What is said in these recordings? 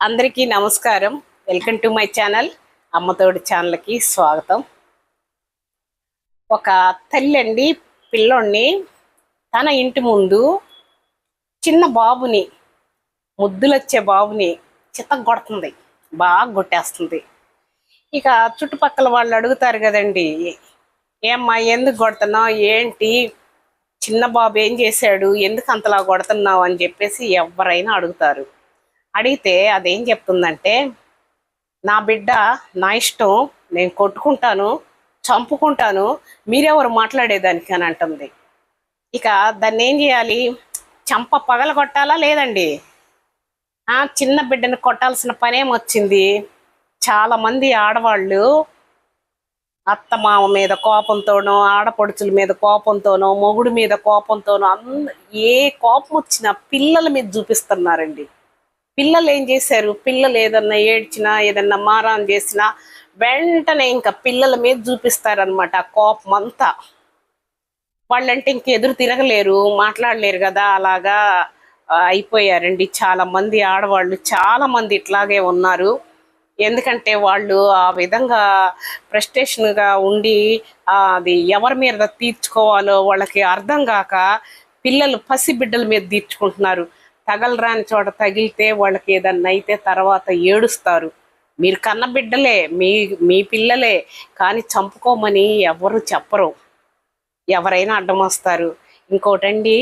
అందరికీ నమస్కారం. Welcome to my channel. అమ్మతోడి ఛానల్కి స్వాగతం. ఒక తల్లి అండి పిల్లోడిని తన ఇంటి ముందు చిన్న బాబుని ముద్దులొచ్చే బాబుని చిత్తగొడుతుంది బాగా కొట్టేస్తుంది ఇక చుట్టుపక్కల వాళ్ళు అడుగుతారు కదండి ఏమ్మా ఎందుకు కొడుతున్నావు ఏంటి? చిన్న బాబు ఏం చేశాడు? ఎందుకు అంతలా కొడుతున్నావు అని చెప్పేసి ఎవరైనా అడుగుతారు. అడిగితే అదేం చెప్తుందంటే నా బిడ్డ నా ఇష్టం నేను కొట్టుకుంటాను చంపుకుంటాను మీరెవరు మాట్లాడేదానికి? అని అంటుంది. ఇక దాన్ని ఏం చేయాలి? చంప పగల కొట్టాలా లేదండి? ఆ చిన్న బిడ్డను కొట్టాల్సిన పనేమొచ్చింది చాలామంది ఆడవాళ్ళు అత్త మామ మీద కోపంతోనో ఆడపడుచుల మీద కోపంతోనో మొగుడు మీద కోపంతోనో అంద ఏ కోపం వచ్చినా పిల్లల మీద చూపిస్తున్నారండి. పిల్లలు ఏం చేశారు? పిల్లలు ఏదన్నా ఏడ్చినా ఏదన్నా మారాన్ చేసినా వెంటనే ఇంకా పిల్లల మీద చూపిస్తారనమాట కోపం అంతా. వాళ్ళంటే ఇంక ఎదురు తిరగలేరు మాట్లాడలేరు కదా అలాగా అయిపోయారండి చాలా మంది ఆడవాళ్ళు. చాలా మంది ఇట్లాగే ఉన్నారు. ఎందుకంటే వాళ్ళు ఆ విధంగా frustration గా ఉండి అది ఎవరి మీద తీర్చుకోవాలో వాళ్ళకి అర్థం కాక పిల్లలు పసి బిడ్డల మీద తీర్చుకుంటున్నారు. తగలరాని చోట తగిలితే వాళ్ళకి ఏదన్నా అయితే తర్వాత ఏడుస్తారు. మీరు కన్న బిడ్డలే మీ మీ పిల్లలే కానీ చంపుకోమని ఎవరు చెప్పరు. ఎవరైనా అడ్డం వస్తారు ఇంకోటండి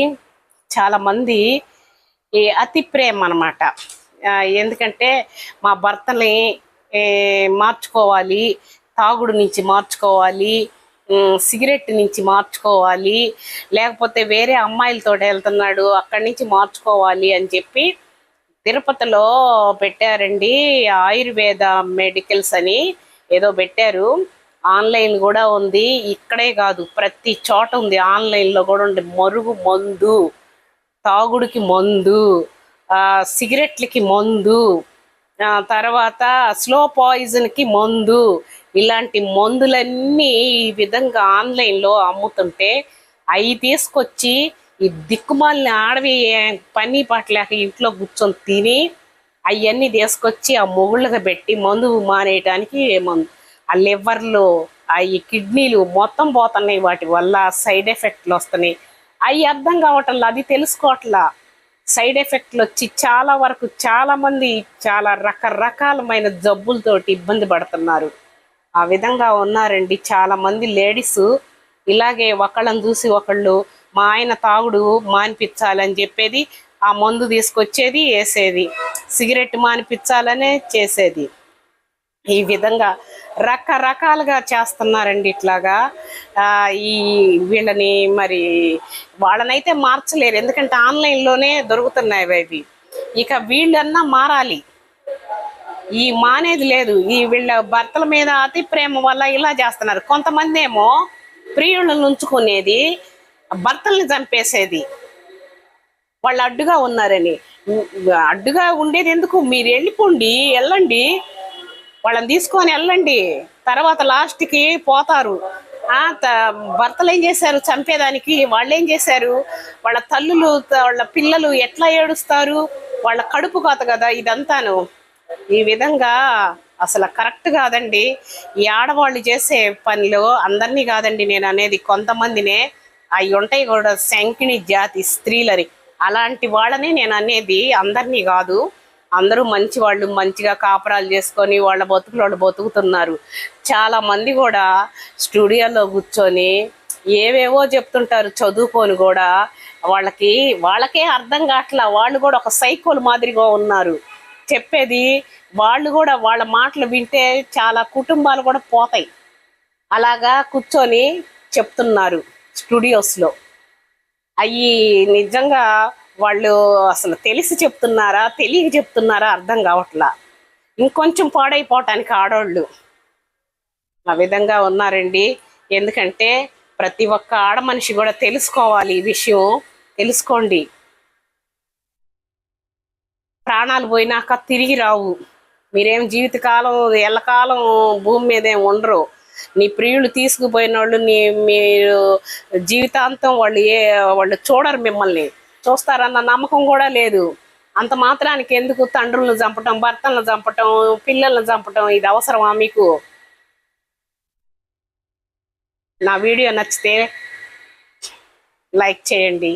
చాలామంది ఈ అతి ప్రేమ అనమాట ఎందుకంటే మా భర్తని మార్చుకోవాలి తాగుడు నుంచి మార్చుకోవాలి సిగరెట్ నుంచి మార్చుకోవాలి. లేకపోతే వేరే అమ్మాయిలతో వెళ్తున్నాడు అక్కడి నుంచి మార్చుకోవాలి అని చెప్పి తిరుపతిలో పెట్టారండి. ఆయుర్వేద మెడికల్స్ అని ఏదో పెట్టారు. ఆన్లైన్ కూడా ఉంది. ఇక్కడే కాదు ప్రతి చోట ఉంది. ఆన్లైన్లో కూడా ఉంది. మరుగు మందు తాగుడికి మందు సిగరెట్లకి మందు తర్వాత స్లో పాయిజన్కి మందు ఇలాంటి మందులన్నీ ఈ విధంగా ఆన్లైన్లో అమ్ముతుంటే అవి తీసుకొచ్చి ఈ దిక్కుమాలని ఆడవి పని పట్టలేక ఇంట్లో కూర్చొని తిని అవన్నీ తీసుకొచ్చి ఆ మొగుళ్ళకి పెట్టి మందు మానేయటానికి మందు. ఆ లివర్లు అవి ఈ కిడ్నీలు మొత్తం పోతున్నాయి వాటి వల్ల సైడ్ ఎఫెక్ట్లు వస్తున్నాయి. అవి అర్థం కావట్లా అది తెలుసుకోవట్లా. సైడ్ ఎఫెక్ట్లు వచ్చి చాలా వరకు చాలామంది చాలా రకరకాలమైన జబ్బులతోటి ఇబ్బంది పడుతున్నారు. ఆ విధంగా ఉన్నారండి. చాలా మంది లేడీస్ ఇలాగే ఒకళ్ళని చూసి ఒకళ్ళు మా ఆయన తాగుడు మానిపించాలని చెప్పేది ఆ మందు తీసుకొచ్చేది వేసేది. సిగరెట్ మానిపించాలనే చేసేది. ఈ విధంగా రకరకాలుగా చేస్తున్నారండి ఇట్లాగా. ఈ వీళ్ళని మరి వాళ్ళనైతే మార్చలేరు. ఎందుకంటే ఆన్లైన్లోనే దొరుకుతున్నాయి అవి. ఇక వీళ్ళన్నా మారాలి. ఈ మానేది లేదు. ఈ వీళ్ళ భర్తల మీద అతి ప్రేమ వల్ల ఇలా చేస్తున్నారు. కొంతమంది ఏమో ప్రియులను ఉంచుకునేది భర్తల్ని చంపేసేది. వాళ్ళు అడ్డుగా ఉన్నారని. అడ్డుగా ఉండేది ఎందుకు? మీరు వెళ్ళిపోండి వెళ్ళండి. వాళ్ళని తీసుకొని వెళ్ళండి. తర్వాత లాస్ట్కి పోతారు. ఆ త- భర్తలు ఏం చేశారు? చంపేదానికి వాళ్ళు ఏం చేశారు? వాళ్ళ తల్లులు వాళ్ళ పిల్లలు ఎట్లా ఏడుస్తారు? వాళ్ళ కడుపు కాత కదా ఇదంతాను. ఈ విధంగా అసలు కరెక్ట్ కాదండి. ఈ ఆడవాళ్ళు చేసే పనిలో అందరినీ కాదండి నేను అనేది కొంతమందినే అవి ఉంటాయి కూడా శంకిణి జాతి స్త్రీలని అలాంటి వాళ్ళని నేను అనేది అందరినీ కాదు అందరూ మంచి వాళ్ళు మంచిగా కాపురాలు చేసుకొని వాళ్ళ బతుకులు వాళ్ళు బతుకుతున్నారు. చాలా మంది కూడా స్టూడియోలో కూర్చొని ఏవేవో చెప్తుంటారు చదువుకొని కూడా వాళ్ళకి వాళ్ళకే అర్థం కావట్లా. వాళ్ళు కూడా ఒక సైకోల్ మాదిరిగా ఉన్నారు. చెప్పేది వాళ్ళు కూడా వాళ్ళ మాటలు వింటే చాలా కుటుంబాలు కూడా పోతాయి. అలాగా కూర్చొని చెప్తున్నారు స్టూడియోస్లో. అవి నిజంగా వాళ్ళు అసలు తెలిసి చెప్తున్నారా తెలియక చెప్తున్నారా అర్థం కావట్లా. ఇంకొంచెం పాడైపోవటానికి ఆడవాళ్ళు ఆ విధంగా ఉన్నారండి. ఎందుకంటే ప్రతి ఒక్క ఆడ మనిషి కూడా తెలుసుకోవాలి ఈ విషయం. తెలుసుకోండి. ప్రాణాలు పోయినాక తిరిగి రావు. మీరేం జీవితకాలం ఎల్లకాలం భూమి మీద ఏం ఉండరు. నీ ప్రియులు తీసుకుపోయిన వాళ్ళు నీ మీరు జీవితాంతం వాళ్ళు ఏ వాళ్ళు చూడరు మిమ్మల్ని. చూస్తారన్న నమ్మకం కూడా లేదు. అంత మాత్రానికి ఎందుకు తండ్రులను చంపటం భర్తలను చంపటం పిల్లలను చంపటం ఇది అవసరమా మీకు? నా వీడియో నచ్చితే లైక్ చేయండి.